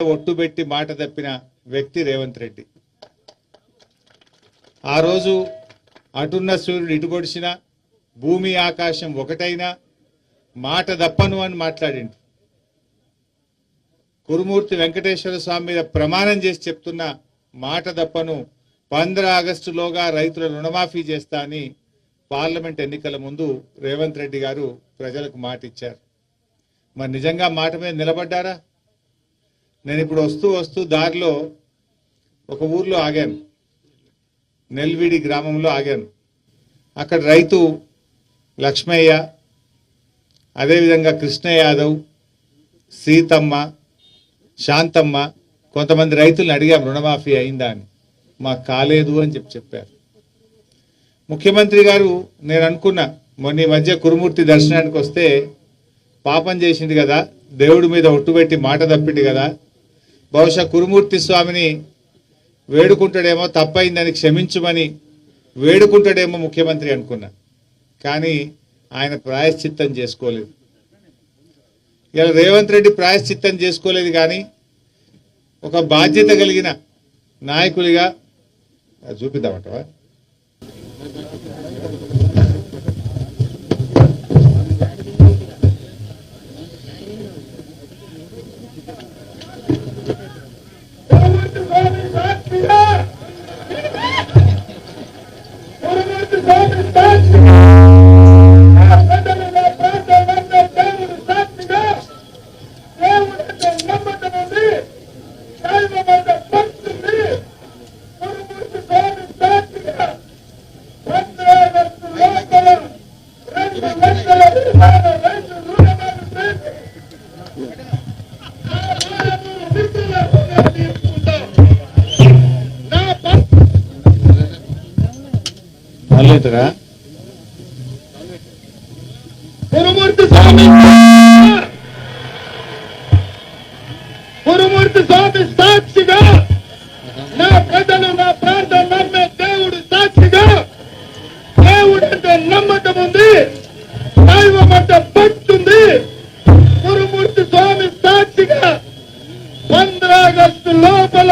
ఒట్టుబెట్టి మాట తప్పిన వ్యక్తి రేవంత్ రెడ్డి. ఆ రోజు అటున్న సూర్యుడు ఇటుగొడిచిన భూమి ఆకాశం ఒకటైనా మాట దప్పను అని మాట్లాడిండు. కురుమూర్తి వెంకటేశ్వర స్వామి మీద ప్రమాణం చేసి చెప్తున్న మాట దప్పను పంద్ర ఆగస్టులోగా రైతుల రుణమాఫీ చేస్తా అని పార్లమెంట్ ఎన్నికల ముందు రేవంత్ రెడ్డి గారు ప్రజలకు మాట ఇచ్చారు మరి నిజంగా మాట మీద నిలబడ్డారా? నేను ఇప్పుడు వస్తూ వస్తూ దారిలో ఒక ఊర్లో ఆగాను. నెల్విడి గ్రామంలో ఆగాను. అక్కడ రైతు లక్ష్మయ్య అదేవిధంగా కృష్ణ యాదవ్ సీతమ్మ శాంతమ్మ కొంతమంది రైతులను అడిగాం రుణమాఫీ అయిందా? అని. మాకు కాలేదు అని చెప్పి చెప్పారు. ముఖ్యమంత్రి గారు నేను అనుకున్నా మొన్న ఈ మధ్య కురుమూర్తి దర్శనానికి వస్తే పాపం చేసింది కదా దేవుడి మీద ఒట్టుబెట్టి మాట తప్పింది కదా బహుశా కురుమూర్తి స్వామిని వేడుకుంటాడేమో తప్పైందని క్షమించమని వేడుకుంటాడేమో ముఖ్యమంత్రి అనుకున్నా. కానీ ఆయన ప్రాయశ్చిత్తం చేసుకోలేదు. ఇలా రేవంత్ రెడ్డి ప్రాయశ్చిత్తం చేసుకోలేదు కానీ ఒక బాధ్యత కలిగిన నాయకుడిగా అది చూపిద్దామంటవా? స్వామి సాక్షిగా నా ప్రజలు నా ప్రాంతం నమ్మే దేవుడు సాక్షిగా దేవుడు అంటే నమ్మకం ఉంది దైవం అంటే భక్తి ఉంది. గురుమూర్తి స్వామి సాక్షిగా పంద్ర ఆగస్టు లోపల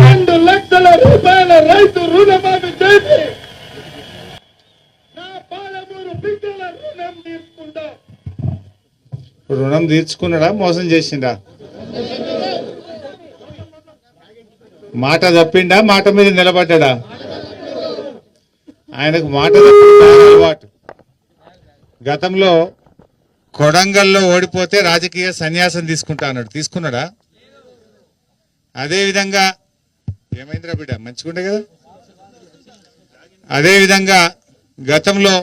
రెండు లక్షల రూపాయల రైతు రుణమాఫీ చేసి నా పాలమూరు బిడ్డల రుణం తీసుకుంటా రుణం తీర్చుకున్నాడా మోసం చేసిండా? మాట తప్పిండా మాట మీద నిలబడ్డా? ఆయనకు మాట అలవాటు. గతంలో కొడంగల్లో ఓడిపోతే రాజకీయ సన్యాసం తీసుకుంటా అన్నాడు తీసుకున్నాడా అదేవిధంగా ఏమైందిరా బిడ్డ? మంచిగుండే కదా? అదేవిధంగా గతంలో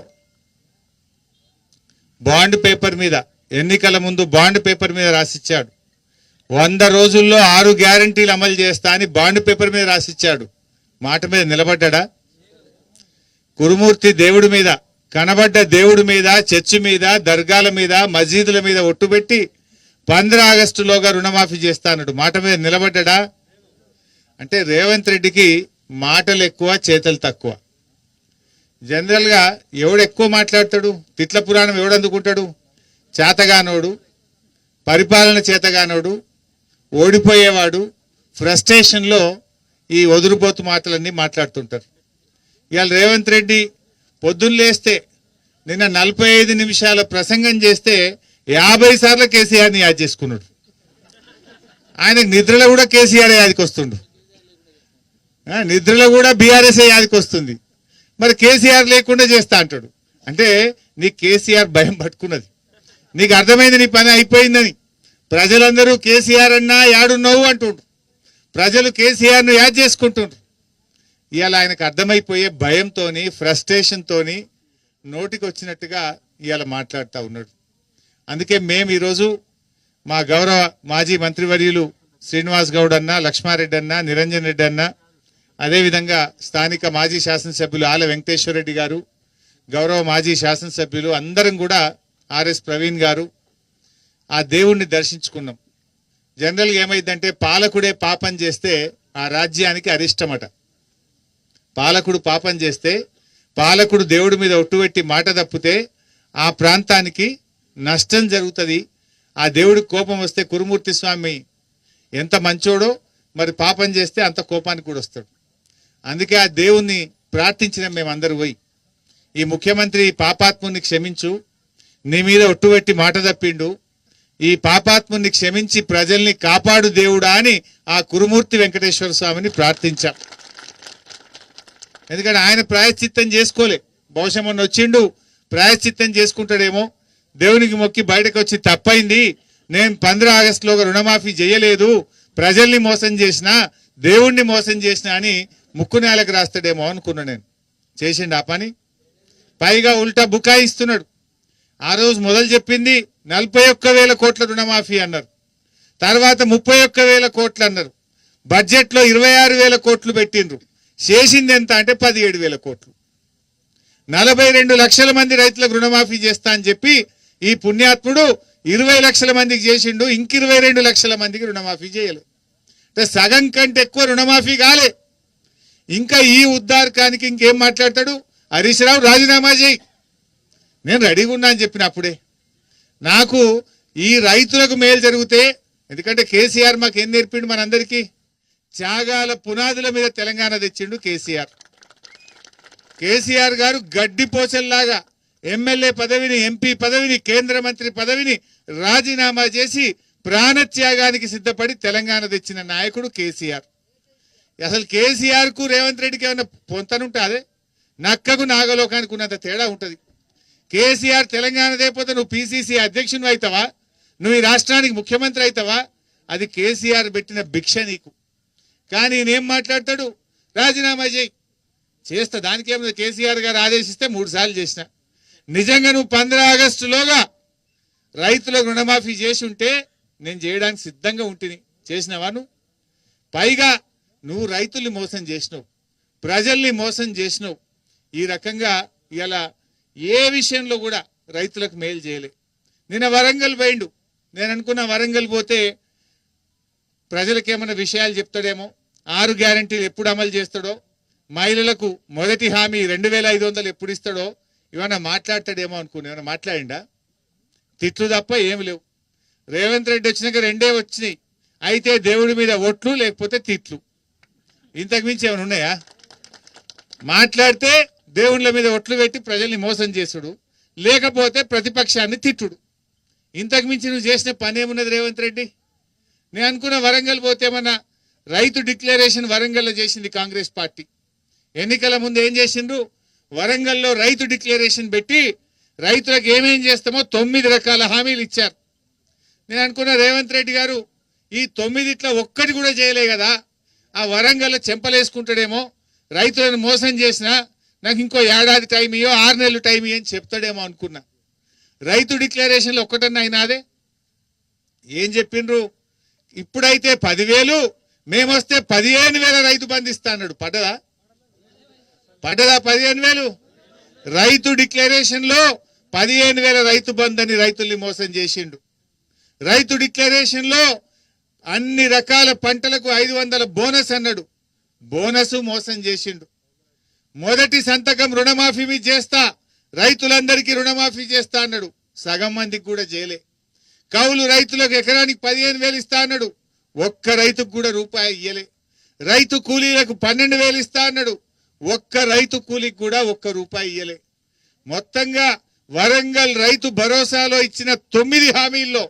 బాండ్ పేపర్ మీద ఎన్నికల ముందు బాండ్ పేపర్ మీద రాసిచ్చాడు. వంద రోజుల్లో ఆరు గ్యారంటీలు అమలు చేస్తా అని బాండ్ పేపర్ మీద రాసిచ్చాడు. మాట మీద నిలబడ్డా? కురుమూర్తి దేవుడి మీద కనబడ్డ దేవుడి మీద చర్చి మీద దర్గాల మీద మసీదుల మీద ఒట్టుపెట్టి పంద్ర ఆగస్టులోగా రుణమాఫీ చేస్తా అన్నాడు మాట మీద నిలబడ్డా? అంటే రేవంత్ రెడ్డికి మాటలు ఎక్కువ చేతలు తక్కువ. జనరల్గా ఎవడు ఎక్కువ మాట్లాడతాడు? తిట్ల పురాణం ఎవడు అందుకుంటాడు? చేతగానోడు? పరిపాలన చేతగానోడు? ఓడిపోయేవాడు ఫ్రస్ట్రేషన్లో ఈ వదురుపోతు మాటలన్నీ మాట్లాడుతుంటారు. ఇవాళ రేవంత్ రెడ్డి పొద్దున్నేస్తే నిన్న నలభై ఐదు నిమిషాల ప్రసంగం చేస్తే యాభై సార్లు కేసీఆర్ని యాద్ చేసుకున్నాడు. ఆయనకు నిద్రలో కూడా కేసీఆర్ యాదికి వస్తుండు. నిద్రలో కూడా బీఆర్ఎస్ యాదికి వస్తుంది. మరి కేసీఆర్ లేకుండా చేస్తా అంటాడు. అంటే నీ కేసీఆర్ భయం పట్టుకున్నది. నీకు అర్థమైంది నీ పని అయిపోయిందని. ప్రజలందరూ కేసీఆర్ అన్నా యాడున్నావు అంటుండ్రు. ప్రజలు కేసీఆర్ను యాడ్ చేసుకుంటుండ్రు. ఇవాళ ఆయనకు అర్థమైపోయే భయంతోని ఫ్రస్ట్రేషన్తో నోటికి వచ్చినట్టుగా ఇవాళ మాట్లాడుతూ ఉన్నాడు. అందుకే మేము ఈరోజు మా గౌరవ మాజీ మంత్రివర్యులు శ్రీనివాస్ గౌడ్ అన్న లక్ష్మారెడ్డి అన్న నిరంజన్ రెడ్డి అన్న అదేవిధంగా స్థానిక మాజీ శాసనసభ్యులు ఆల వెంకటేశ్వర రెడ్డి గారు గౌరవ మాజీ శాసనసభ్యులు అందరం కూడా ఆర్ఎస్ ప్రవీణ్ గారు ఆ దేవుణ్ణి దర్శించుకున్నాం. జనరల్గా ఏమైందంటే పాలకుడే పాపం చేస్తే ఆ రాజ్యానికి అరిష్టమట. పాలకుడు పాపం చేస్తే పాలకుడు దేవుడి మీద ఒట్టుపెట్టి మాట తప్పితే ఆ ప్రాంతానికి నష్టం జరుగుతుంది. ఆ దేవుడికి కోపం వస్తే కురుమూర్తి స్వామి ఎంత మంచోడో మరి పాపం చేస్తే అంత కోపానికి కూడా వస్తాడు. అందుకే ఆ దేవుణ్ణి ప్రార్థించిన మేమందరూ పోయి ఈ ముఖ్యమంత్రి పాపాత్ముని క్షమించు నీ మీద ఒట్టుబెట్టి మాట తప్పిండు ఈ పాపాత్ముని క్షమించి ప్రజల్ని కాపాడు దేవుడా అని ఆ కురుమూర్తి వెంకటేశ్వర స్వామిని ప్రార్థించాం. ఎందుకంటే ఆయన ప్రాయశ్చిత్తం చేసుకోలే. బహుశా మొన్న వచ్చిండు ప్రాయశ్చిత్తం చేసుకుంటాడేమో. దేవునికి మొక్కి బయటకు వచ్చి తప్పైంది. నేను పంద్ర ఆగస్టులోగా రుణమాఫీ చేయలేదు. ప్రజల్ని మోసం చేసిన దేవుణ్ణి మోసం చేసిన అని ముక్కు నేలకు రాస్తాడేమో అనుకున్నా నేను. చేసిండు ఆ పని. పైగా ఉల్టా బుకాయిస్తున్నాడు. ఆ రోజు మొదలు చెప్పింది నలభై ఒక్క వేల కోట్ల రుణమాఫీ అన్నారు. తర్వాత ముప్పై ఒక్క వేల కోట్లు అన్నారు. బడ్జెట్లో ఇరవై ఆరు వేల కోట్లు పెట్టిండ్రు. చేసింది ఎంత అంటే పదిహేడు వేల కోట్లు. నలభై రెండు లక్షల మంది రైతులకు రుణమాఫీ చేస్తా అని చెప్పి ఈ పుణ్యాత్ముడు ఇరవై లక్షల మందికి చేసిండు ఇంక ఇరవై రెండు లక్షల మందికి రుణమాఫీ చేయలేదు అంటే సగం కంటే ఎక్కువ రుణమాఫీ కాలే. ఇంకా ఈ ఉద్దారకానికి ఇంకేం మాట్లాడతాడు? హరీష్ రావు రాజీనామా చేయి. నేను రెడీగా ఉన్నా అని చెప్పిన అప్పుడే నాకు ఈ రైతులకు మేలు జరిగితే ఎందుకంటే కేసీఆర్ మాకు ఏం నేర్పిండు మనందరికీ? త్యాగాల పునాదుల మీద తెలంగాణ తెచ్చిండు కేసీఆర్. కేసీఆర్ గారు గడ్డి పోచల్లాగా ఎమ్మెల్యే పదవిని ఎంపీ పదవిని కేంద్ర మంత్రి పదవిని రాజీనామా చేసి ప్రాణత్యాగానికి సిద్ధపడి తెలంగాణ తెచ్చిన నాయకుడు కేసీఆర్. అసలు కేసీఆర్కు రేవంత్ రెడ్డికి ఏమైనా పొంతనుంటాదే? నక్కకు నాగలోకానికి ఉన్నంత తేడా ఉంటుంది. కేసీఆర్ తెలంగాణ లేకపోతే నువ్వు పిసిసి అధ్యక్షుని అవుతావా నువ్వు ఈ రాష్ట్రానికి ముఖ్యమంత్రి అవుతావా అది కేసీఆర్ పెట్టిన భిక్ష నీకు. కానీ నేనేం మాట్లాడతాడు? రాజీనామా చేయి. చేస్తా. దానికేమో కేసీఆర్ గారు ఆదేశిస్తే మూడు సార్లు చేసిన. నిజంగా నువ్వు పంద్ర ఆగస్టులోగా రైతులకు రుణమాఫీ చేసి ఉంటే నేను చేయడానికి సిద్ధంగా ఉంటుంది చేసినావా నువ్వు? పైగా నువ్వు రైతుల్ని మోసం చేసినావు. ప్రజల్ని మోసం చేసినావు. ఈ రకంగా ఇలా ఏ విషయంలో కూడా రైతులకు మేలు చేయలే. నిన్న వరంగల్ పోయిండు. నేను అనుకున్న వరంగల్ పోతే ప్రజలకు ఏమైనా విషయాలు చెప్తాడేమో? ఆరు గ్యారంటీలు ఎప్పుడు అమలు చేస్తాడో? మహిళలకు మొదటి హామీ రెండు వేల ఐదు వందలు ఎప్పుడు ఇస్తాడో? ఏమైనా మాట్లాడతాడేమో అనుకుని ఏమైనా మాట్లాడిండా? తిట్లు తప్ప ఏమి లేవు. రేవంత్ రెడ్డి వచ్చినాక రెండే వచ్చినాయి. అయితే దేవుడి మీద ఒట్లు లేకపోతే తిట్లు. ఇంతకు మించి ఏమైనా ఉన్నాయా? మాట్లాడితే దేవుళ్ళ మీద ఒట్లు పెట్టి ప్రజల్ని మోసం చేసుడు. లేకపోతే ప్రతిపక్షాన్ని తిట్టుడు. ఇంతకు మించి నువ్వు చేసిన పని ఏమున్నది రేవంత్ రెడ్డి? నేను అనుకున్న వరంగల్ పోతే ఏమన్నా రైతు డిక్లరేషన్ వరంగల్లో చేసింది కాంగ్రెస్ పార్టీ. ఎన్నికల ముందు ఏం చేసిండ్రు? వరంగల్లో రైతు డిక్లరేషన్ పెట్టి రైతులకు ఏమేం చేస్తామో తొమ్మిది రకాల హామీలు ఇచ్చారు. నేను అనుకున్న రేవంత్ రెడ్డి గారు ఈ తొమ్మిదిట్లో ఒక్కటి కూడా చేయలే కదా. ఆ వరంగల్లో చెంపలేసుకుంటాడేమో రైతులను మోసం చేసినా నాకు ఇంకో ఏడాది టైం ఇయ్యో ఆరు నెలలు టైం ఇయ్యని అని చెప్తాడేమో అనుకున్నా. రైతు డిక్లరేషన్లో ఒక్కటన్నా అయినాదే? ఏం చెప్పిండ్రు? ఇప్పుడైతే పదివేలు మేమొస్తే పదిహేను వేల రైతు బంధిస్తా అన్నాడు. పడ్డదా? పడ్డదా పదిహేను వేలు? రైతు డిక్లరేషన్లో పదిహేను వేల రైతు బంద్ అని రైతుల్ని మోసం చేసిండు. రైతు డిక్లరేషన్లో అన్ని రకాల పంటలకు ఐదు వందల బోనస్ అన్నాడు. బోనస్ మోసం చేసిండు. మొదటి సంతకం రుణమాఫీ మీ చేస్తా రైతులందరికీ రుణమాఫీ చేస్తా అన్నాడు. సగం మందికి కూడా చేయలే. కౌలు రైతులకు ఎకరానికి పదిహేను వేలు ఇస్తా అన్నాడు. ఒక్క రైతుకు కూడా రూపాయి ఇయ్యలే. రైతు కూలీలకు పన్నెండు వేలు ఇస్తా అన్నాడు. ఒక్క రైతు కూలీకి కూడా ఒక్క రూపాయి ఇయ్యలే. మొత్తంగా వరంగల్ రైతు భరోసాలో ఇచ్చిన తొమ్మిది హామీల్లో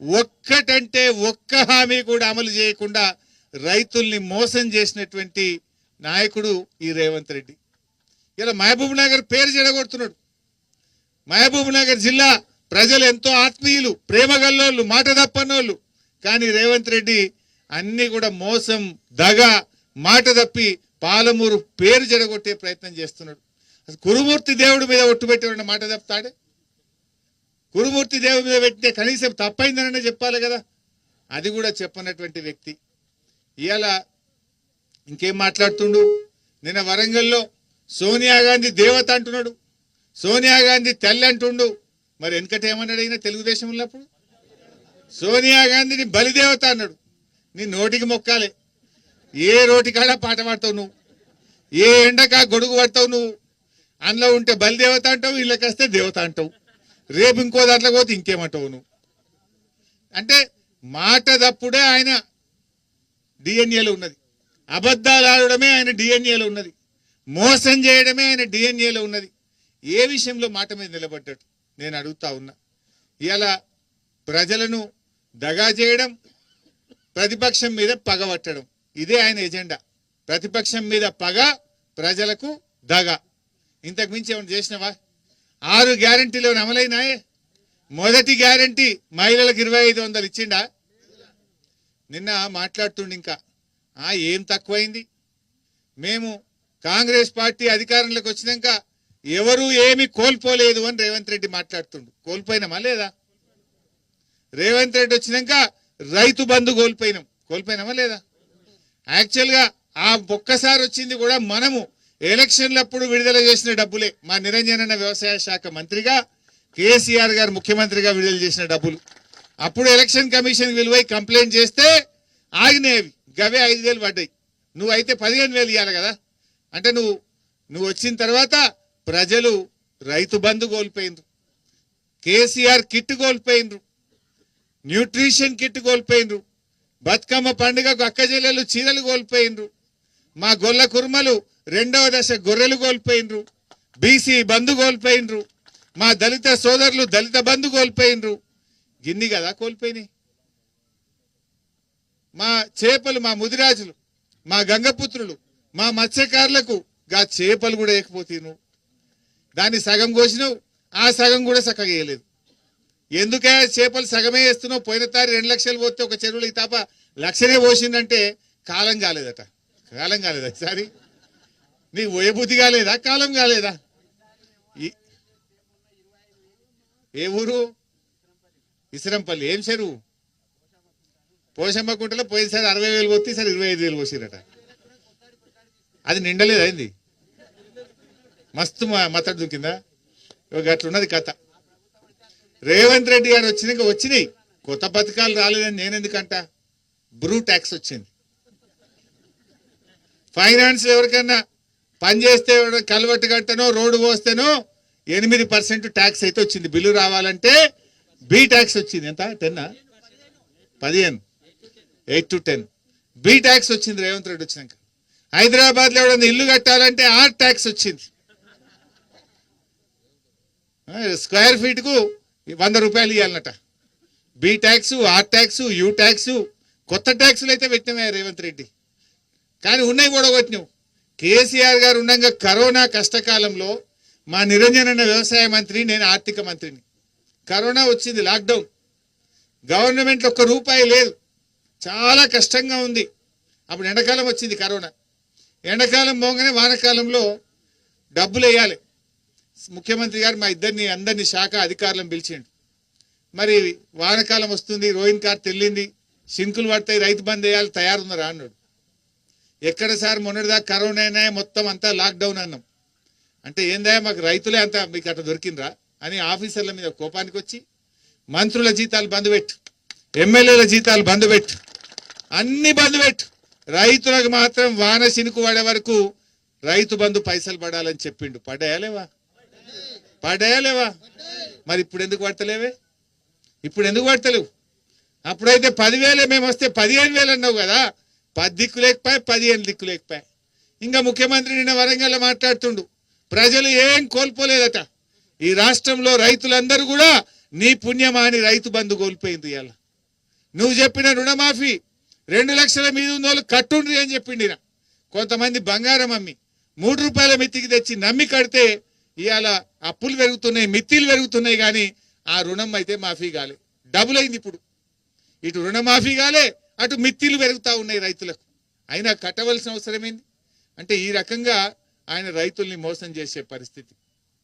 ఒక్కటంటే ఒక్క హామీ కూడా అమలు చేయకుండా రైతుల్ని మోసం చేసినటువంటి నాయకుడు ఈ రేవంత్ రెడ్డి. ఇలా మహబూబ్ నగర్ పేరు చెడగొడుతున్నాడు. మహబూబ్ నగర్ జిల్లా ప్రజలు ఎంతో ఆత్మీయులు ప్రేమగల్లోళ్ళు మాట తప్పనోళ్ళు. కానీ రేవంత్ రెడ్డి అన్ని కూడా మోసం దగ మాట తప్పి పాలమూరు పేరు జడగొట్టే ప్రయత్నం చేస్తున్నాడు. అసలు కురుమూర్తి దేవుడి మీద ఒట్టు పెట్టిన మాట తప్పుతాడే? కురుమూర్తి దేవుడి మీద పెట్టితే కనీసం తప్పైందననే చెప్పాలి కదా? అది కూడా చెప్పనటువంటి వ్యక్తి. ఇవాళ ఇంకేం మాట్లాడుతుండు? నిన్న వరంగల్లో సోనియా గాంధీ దేవత అంటున్నాడు. సోనియా గాంధీ తల్లి అంటుండు. మరి వెనకట ఏమన్నాడు అయినా తెలుగుదేశం ఉన్నప్పుడు? సోనియా గాంధీని బలిదేవత అన్నాడు. నీ నోటికి మొక్కాలి. ఏ రోటికాడ పాట పాడతావు నువ్వు? ఏ ఎండకా గొడుగు పడతావు నువ్వు? అందులో ఉంటే బలిదేవత అంటావు వీళ్ళకి వస్తే దేవత అంటావు. రేపు ఇంకో దాంట్లో పోతే ఇంకేమంటావు నువ్వు? అంటే మాట తప్పుడే ఆయన డిఎన్ఏలో ఉన్నది. అబద్ధాలు ఆడడమే ఆయన డిఎన్ఏలో ఉన్నది. మోసం చేయడమే ఆయన డిఎన్ఏలో ఉన్నది. ఏ విషయంలో మాట మీద నిలబడ్డాడు? నేను అడుగుతా ఉన్నా. ఇలా ప్రజలను దగా చేయడం ప్రతిపక్షం మీద పగబట్టడం ఇదే ఆయన ఎజెండా. ప్రతిపక్షం మీద పగ ప్రజలకు దగ. ఇంతకు మించి ఏమైనా చేసినవా? ఆరు గ్యారంటీలో అమలైనాయే మొదటి గ్యారంటీ మహిళలకు ఇరవై ఐదు వందలు ఇచ్చిండా? నిన్న మాట్లాడుతుండి ఇంకా. ఏం తక్కువైంది? మేము కాంగ్రెస్ పార్టీ అధికారంలోకి వచ్చినాక ఎవరు ఏమి కోల్పోలేదు అని రేవంత్ రెడ్డి మాట్లాడుతుండు. కోల్పోయినామా లేదా? రేవంత్ రెడ్డి వచ్చినాక రైతు బంధు కోల్పోయినాం. కోల్పోయినామా లేదా? యాక్చువల్గా ఆ ఒక్కసారి వచ్చింది కూడా మనము ఎలక్షన్లప్పుడు విడుదల చేసిన డబ్బులే. మా నిరంజనన్న వ్యవసాయ శాఖ మంత్రిగా కేసీఆర్ గారు ముఖ్యమంత్రిగా విడుదల చేసిన డబ్బులు. అప్పుడు ఎలక్షన్ కమిషన్ విలువై కంప్లైంట్ చేస్తే ఆగినాయి గవే ఐదు వేలు పడ్డాయి. నువ్వు అయితే పదిహేను వేలు ఇవ్వాలి కదా? అంటే నువ్వు నువ్వు వచ్చిన తర్వాత ప్రజలు రైతు బంధు కోల్పోయినరు కేసీఆర్ కిట్ కోల్పోయినరు న్యూట్రిషన్ కిట్ కోల్పోయినరు బతుకమ్మ పండుగకు అక్క చెల్లెలు చీరలు కోల్పోయినరు మా గొల్ల కుర్మలు రెండవ దశ గొర్రెలు కోల్పోయినరు బీసీ బంధు కోల్పోయినరు మా దళిత సోదరులు దళిత బంధు కోల్పోయినరు గిన్ని కదా కోల్పోయినాయి. మా చేపలు మా ముదిరాజులు మా గంగపుత్రులు మా మత్స్యకారులకు గా చేపలు కూడా వేయకపోతేను. దాన్ని సగం కోసినావు ఆ సగం కూడా చక్కగా వేయలేదు. ఎందుకే చేపలు సగమే వేస్తున్నావు? పోయిన తారి రెండు లక్షలు పోతే ఒక చెరువులు ఈ తప్ప లక్షనే పోసిందంటే కాలం కాలేదట. కాలం కాలేదా ఈసారి? నీకు పోయే కాలేదా? కాలం కాలేదా? ఈ- ఏ ఊరు? ఇసరంపల్లి. ఏం చెరువు? పోషమ్మ కుంటలో పోయినసారి అరవై వేలు పోతే ఈసారి ఇరవై ఐదు వేలు పోసిరట. అది నిండలేదు అయింది. మస్తు మ- మతడు దుకిందా అట్లున్నది కథ. రేవంత్ రెడ్డి గారు వచ్చినాక వచ్చినాయి. కొత్త పథకాలు రాలేదని నేను ఎందుకంట? బ్రూ ట్యాక్స్ వచ్చింది. ఫైనాన్స్ ఎవరికైనా పని చేస్తే కలవట్టు కట్టనో రోడ్డు పోస్తేనో ఎనిమిది పర్సెంట్ ట్యాక్స్ అయితే వచ్చింది. బిల్లు రావాలంటే బి ట్యాక్స్ వచ్చింది. ఎంత? టెన్నా పదిహేను. Eight to ten. B tax వచ్చింది రేవంత్ రెడ్డి వచ్చినాక. హైదరాబాద్లో ఎవడన్నా ఇల్లు కట్టాలంటే ఆర్ట్ ట్యాక్స్ వచ్చింది. స్క్వేర్ ఫీట్కు వంద రూపాయలు ఇవ్వాలన్నట B tax R tax U tax కొత్త ట్యాక్సులు అయితే పెట్టినవే రేవంత్ రెడ్డి. కానీ ఉన్నాయి కూడా కొట్టినావు. కేసీఆర్ గారు ఉండగా కరోనా కష్టకాలంలో మా నిరంజన్ అన్న వ్యవసాయ మంత్రి నేను ఆర్థిక మంత్రిని. కరోనా వచ్చింది లాక్డౌన్. గవర్నమెంట్ ఒక్క రూపాయి లేదు. చాలా కష్టంగా ఉంది. అప్పుడు ఎండాకాలం వచ్చింది కరోనా. ఎండాకాలం పోగానే వానకాలంలో డబ్బులు వేయాలి. ముఖ్యమంత్రి గారు మా ఇద్దరిని అందరినీ శాఖ అధికారులను పిలిచిండు. మరి వానకాలం వస్తుంది రోహిన్ కార్ తెల్లింది సింకులు పడతాయి రైతు బంద్ వేయాలి తయారున్నారా అన్నాడు. ఎక్కడ సార్ మొన్నటిదాకా కరోనా మొత్తం అంతా లాక్డౌన్ అన్నాం. అంటే ఏందా మాకు రైతులే అంతా మీకు అట్లా దొరికిండ్రా అని ఆఫీసర్ల మీద కోపానికి వచ్చి మంత్రుల జీతాలు బంద్ పెట్టు ఎమ్మెల్యేల జీతాలు బంద్ పెట్టు అన్ని బంద్ పెట్టు. రైతులకు మాత్రం వాన సినుకు పడే వరకు రైతు బంధు పైసలు పడాలని చెప్పిండు. పడేయలేవా? పడేయలేవా? మరి ఇప్పుడు ఎందుకు పడతలేవే? ఇప్పుడు ఎందుకు పడతలేవు? అప్పుడైతే పదివేలే మేము వస్తే పదిహేను వేలు అన్నావు కదా. పది దిక్కు లేకపోయి పదిహేను దిక్కు లేకపోయి? ఇంకా ముఖ్యమంత్రి నిన్న వరంగల్లో మాట్లాడుతుండు. ప్రజలు ఏం కోల్పోలేదట. ఈ రాష్ట్రంలో రైతులందరూ కూడా నీ పుణ్యమాని రైతు బంధు కోల్పోయింది ఇవాళ. నువ్వు చెప్పిన రుణమాఫీ రెండు లక్షల మీద ఉన్న వాళ్ళు కట్టుండ్రి అని చెప్పిండి కొంతమంది బంగారం అమ్మి మూడు రూపాయల మిత్తికి తెచ్చి నమ్మి కడితే ఇవాళ అప్పులు పెరుగుతున్నాయి మిత్తిలు పెరుగుతున్నాయి కానీ ఆ రుణం అయితే మాఫీ కాలే. డబుల్ అయింది ఇప్పుడు. ఇటు రుణమాఫీ కాలే అటు మిత్తిలు పెరుగుతూ ఉన్నాయి రైతులకు. అయినా కట్టవలసిన అవసరం ఏంది? అంటే ఈ రకంగా ఆయన రైతుల్ని మోసం చేసే పరిస్థితి.